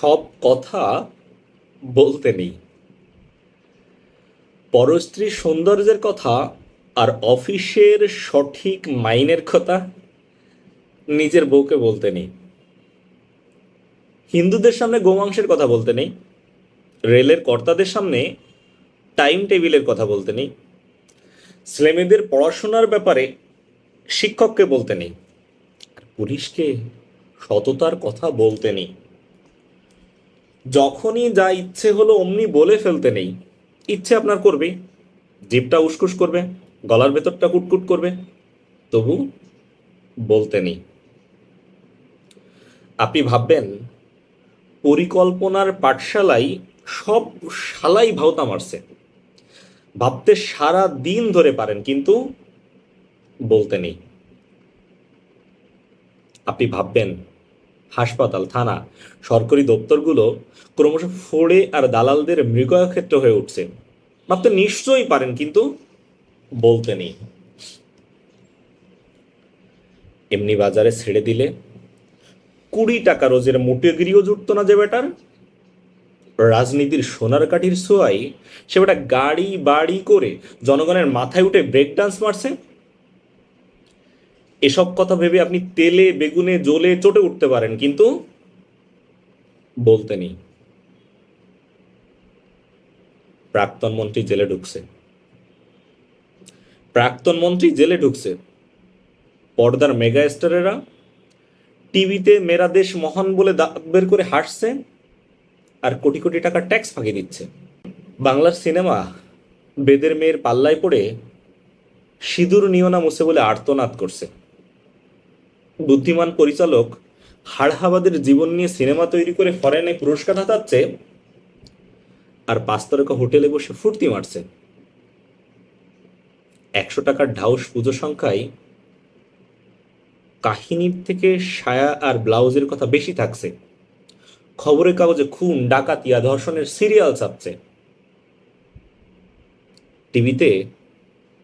সব কথা বলতে নেই। পরস্ত্রীর সৌন্দর্যের কথা আর অফিসের সঠিক মাইনের কথা নিজের বউকে বলতে নেই। হিন্দুদের সামনে গোমাংসের কথা বলতে নেই। রেলের কর্তাদের সামনে টাইম টেবিলের কথা বলতে নেই। ছেলেমেয়েদের পড়াশোনার ব্যাপারে শিক্ষককে বলতে নেই। পুলিশকে সততার কথা বলতে নেই। যখনই যা ইচ্ছে হলো অমনি বলে ফেলতে নেই। ইচ্ছে আপনার করবে। জিভটা উসকুস করবে, গলার ভেতরটা কুটকুট করবে। তবু বলতে নেই। আপনি ভাববেন, পরিকল্পনার পাঠশালাই সব শালাই ভাওতা মারছে। ভাবতে সারা দিন ধরে পারেন, কিন্তু বলতে নেই। আপনি ভাববেন হাসপাতাল, থানা, সরকারি দপ্তরগুলো ক্রমশ ফোড়ে আর দালালদের মৃগয়ক্ষেত্র হয়ে উঠছে। ভাবতে নিশ্চয়ই পারেন, কিন্তু বলতে নেই। এমনি বাজারে ছেড়ে দিলে কুড়ি টাকা রোজের মোটেগিরিও জুটত না যে বেটার? রাজনীতির সোনার কাঠির সোয়াই সে বেটা গাড়ি বাড়ি করে জনগণের মাথায় উঠে ব্রেক ডান্স মারছে। এসব কথা ভেবে আপনি তেলে, বেগুনে জ্বলে চটে উঠতে পারেন, কিন্তু বলতে নেই। প্রাক্তন মন্ত্রী জেলে ঢুকছে। প্রাক্তন মন্ত্রী জেলে ঢুকছে। পর্দার মেগা স্টারেরা টিভিতে মেরা দেশ মহান বলে দাঁত বের করে হাসছে আর কোটি কোটি টাকা ট্যাক্স ফাঁকি দিচ্ছে। বাংলার সিনেমা বেদের মেয়ের পাল্লায় পড়ে সিঁদুর নিয়না মুছে বলে আর্তনাদ করছে। বুদ্ধিমান পরিচালক হাড়হাবাদের জীবন নিয়ে সিনেমা তৈরি করে ফরেনে পুরস্কার হাতাচ্ছে আর পাঁচতারকা হোটেলে বসে ফুর্তি মারছে। একশো টাকার ঢাউস পুজো সংখ্যায় কাহিনীর থেকে সায়া আর ব্লাউজের কথা বেশি থাকছে। খবরের কাগজে খুন ডাকাতিয়া ধর্ষণের সিরিয়াল ছাপছে। টিভিতে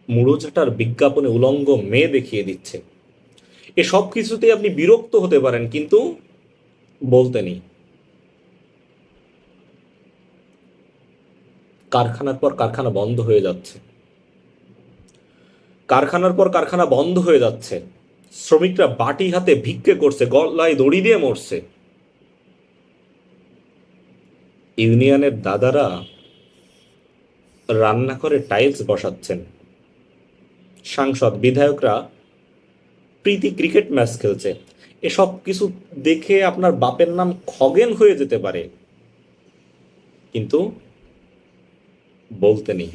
মুড়োঝাটার বিজ্ঞাপনে উলঙ্গ মেয়ে দেখিয়ে দিচ্ছে। এ সব কিছুতে আপনি বিরক্ত হতে পারেন, কিন্তু বলতে নেই। কারখানার পর কারখানা বন্ধ হয়ে যাচ্ছে। কারখানার পর কারখানা বন্ধ হয়ে যাচ্ছে। শ্রমিকরা বাটি হাতে ভিক্ষে করছে, গলায় দড়ি দিয়ে মরছে। ইউনিয়নের দাদারা রান্নাঘরে টাইলস বসাচ্ছেন। সাংসদ, বিধায়করা প্রীতি ক্রিকেট ম্যাচ খেলছে। এসব কিছু দেখে আপনার বাপের নাম খগেন হয়ে যেতে পারে। কিন্তু বলতে নেই।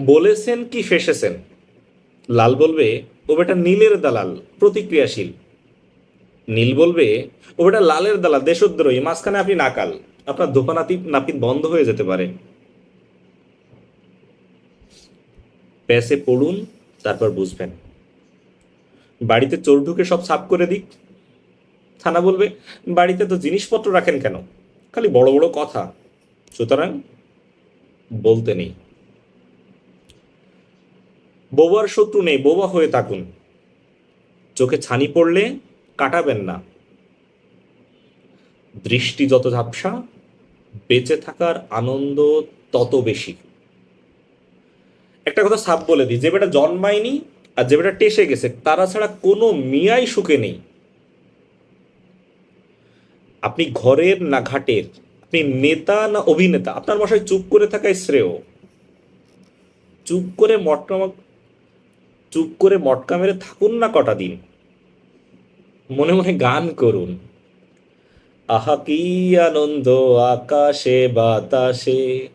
বলেছেন কি ফেসেছেন? লাল বলবে, ও বেটা নীলের দালাল, প্রতিক্রিয়াশীল। নীল বলবে, ও বেটা লালের দালাল, দেশদ্রোহী, মাঝখানে আপনি নাকাল। আপনার দোকানাতি নাপিত বন্ধ হয়ে যেতে পারে। প্যাসে পড়ুন, তারপর বুঝবেন। বাড়িতে চোর ঢুকে সব সাফ করে দিক। থানা বলবে, বাড়িতে তো জিনিসপত্র রাখেন কেন? খালি বড় বড় কথা। সুতরাং বলতে নেই। বোবার শত্রু নেই বোবা হয়ে থাকুন। চোখে ছানি পড়লে কাটাবেন না। দৃষ্টি যত ঝাপসা, বেঁচে থাকার আনন্দ তত বেশি। একটা কথা সাপ বলে দিই, যে বেটা জন্মায়নি আর যে বেটা টেসে গেছে, তারা ছাড়া কোনো মিয়াই সুখে নেই। আপনি ঘরের না ঘাটের, আপনি নেতা না অভিনেতা, আপনার মশাই চুপ করে থাকাই শ্রেয়। চুপ করে মটকা চুপ করে মটকা মেরে থাকুন না কটা দিন। মনে মনে গান করুন। আহা, কি আনন্দ আকাশে, বাতাসে।